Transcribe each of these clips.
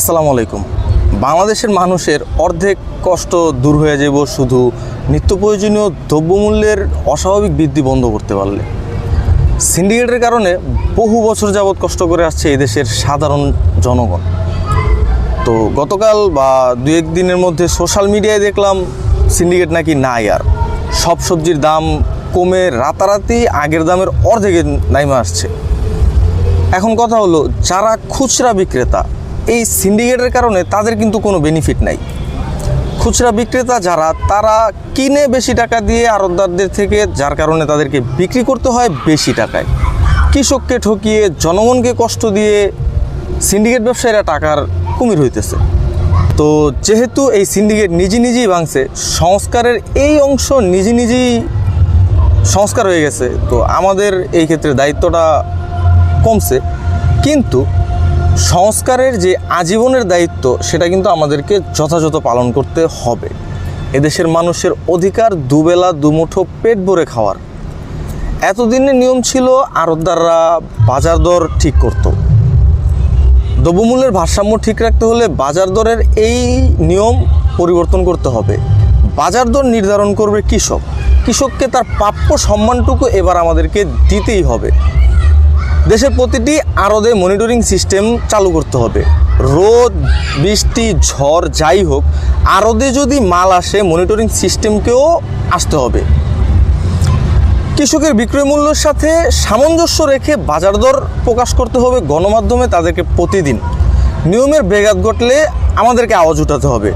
আসসালামু আলাইকুম। বাংলাদেশের মানুষের অর্ধেক কষ্ট দূর হয়ে যাব শুধু নিত্য প্রয়োজনীয় দ্রব্যমূল্যের অস্বাভাবিক বৃদ্ধি বন্ধ করতে পারলে। সিন্ডিকেটের কারণে বহু বছর যাবৎ কষ্ট করে আসছে এদেশের সাধারণ জনগণ। তো গতকাল বা দু এক দিনের মধ্যে সোশ্যাল মিডিয়ায় দেখলাম সিন্ডিকেট নাকি নাই আর। সব সবজির দাম কমে রাতারাতি আগের দামের অর্ধেকে নাইমে আসছে। এখন কথা হলো, যারা খুচরা বিক্রেতা এই সিন্ডিকেটের কারণে তাদের কিন্তু কোনো বেনিফিট নাই। খুচরা বিক্রেতা যারা, তারা কিনে বেশি টাকা দিয়ে আড়তদারদের থেকে, যার কারণে তাদেরকে বিক্রি করতে হয় বেশি টাকায়। কৃষককে ঠকিয়ে, জনগণকে কষ্ট দিয়ে সিন্ডিকেট ব্যবসায়ীরা টাকার কুমির হইতেছে। তো যেহেতু এই সিন্ডিকেট নিজে নিজেই ভাঙছে, সংস্কারের এই অংশ নিজে নিজেই সংস্কার হয়ে গেছে, তো আমাদের এই ক্ষেত্রে দায়িত্বটা কমছে। কিন্তু সংস্কারের যে আজীবনের দায়িত্ব, সেটা কিন্তু আমাদেরকে যথাযথ পালন করতে হবে। এদেশের মানুষের অধিকার দুবেলা দুমুঠো পেট ভরে খাওয়ার। এতদিনের নিয়ম ছিল আড়তদাররা বাজার দর ঠিক করত। দ্রব্যমূল্যের ভারসাম্য ঠিক রাখতে হলে বাজার দরের এই নিয়ম পরিবর্তন করতে হবে। বাজার দর নির্ধারণ করবে কৃষক। কৃষককে তার প্রাপ্য সম্মানটুকু এবার আমাদেরকে দিতেই হবে। দেশের প্রতিটি আরদে মনিটরিং সিস্টেম চালু করতে হবে। রোদ, বৃষ্টি, ঝড়, যাই হোক আরদে যদি মাল আসে মনিটরিং সিস্টেমকেও আসতে হবে। কৃষকের বিক্রয় মূল্যের সাথে সামঞ্জস্য রেখে বাজার দর প্রকাশ করতে হবে গণমাধ্যমে তাদেরকে প্রতিদিন। নিয়মের বেগাত ঘটলে আমাদেরকে আওয়াজ উঠাতে হবে।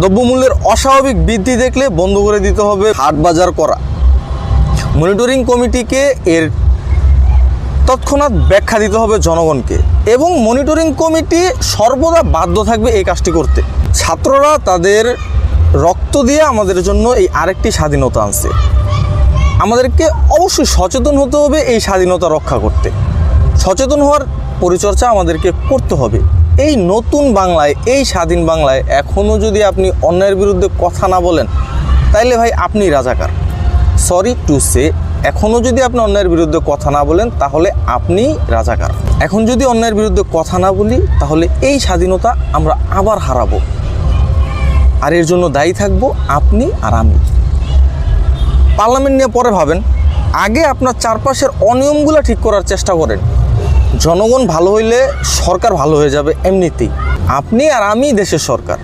দ্রব্যমূল্যের অস্বাভাবিক বৃদ্ধি দেখলে বন্ধ করে দিতে হবে হাট বাজার করা। মনিটরিং কমিটিকে এর তৎক্ষণাৎ ব্যাখ্যা দিতে হবে জনগণকে এবং মনিটরিং কমিটি সর্বদা বাধ্য থাকবে এই কাজটি করতে। ছাত্ররা তাদের রক্ত দিয়ে আমাদের জন্য এই আরেকটি স্বাধীনতা আনছে। আমাদেরকে অবশ্যই সচেতন হতে হবে এই স্বাধীনতা রক্ষা করতে। সচেতন হওয়ার পরিচর্যা আমাদেরকে করতে হবে। এই নতুন বাংলায়, এই স্বাধীন বাংলায় এখনও যদি আপনি অন্যায়ের বিরুদ্ধে কথা না বলেন, তাইলে ভাই আপনি রাজাকার। সরি টু সে এখনও যদি আপনি অন্যায়ের বিরুদ্ধে কথা না বলেন, তাহলে আপনি রাজাকার। এখন যদি অন্যায়ের বিরুদ্ধে কথা না বলি, তাহলে এই স্বাধীনতা আমরা আবার হারাবো। আর এর জন্য দায়ী থাকব আপনি আর আমি। পার্লামেন্ট নিয়ে পরে ভাবেন, আগে আপনার চারপাশের অনিয়মগুলো ঠিক করার চেষ্টা করেন। জনগণ ভালো হইলে সরকার ভালো হয়ে যাবে এমনিতেই। আপনি আর আমি দেশের সরকার।